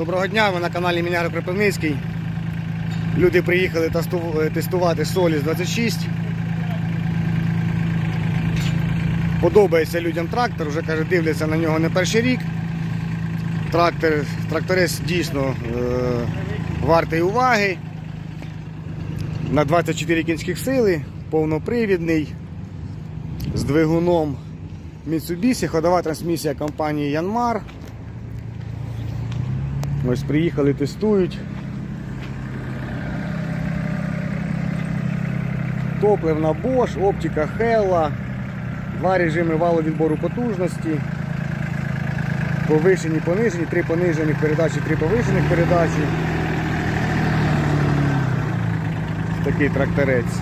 Доброго дня, ви на каналі Міняр Кропивницький. Люди приїхали е, тестувати Соліс 26. Подобається людям трактор, вже каже, дивляться на нього не перший рік. Трактор, тракторець дійсно е, вартий уваги. На 24 кінських сили, повнопривідний, з двигуном Mitsubishi, ходова трансмісія компанії Yanmar. Ось приїхали, тестують. Топливна Bosch, оптика Hella, два режими валовідбору потужності. Повишені, понижені, три понижених передачі, три повишених передачі. Такий тракторець.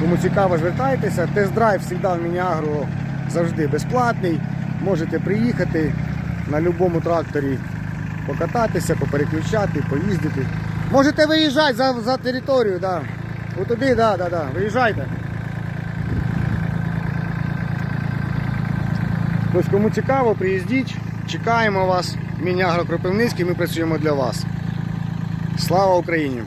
Кому цікаво, звертайтеся. Тест-драйв завжди в Мініагро завжди безплатний. Можете приїхати на будь-якому тракторі покататися, попереключати, поїздити. Можете виїжджати за, за територію, да. Отуди, да, да, да. Виїжджайте. Ось кому цікаво, приїздіть, чекаємо вас. Мінягро Кропивницький, ми працюємо для вас. Слава Україні!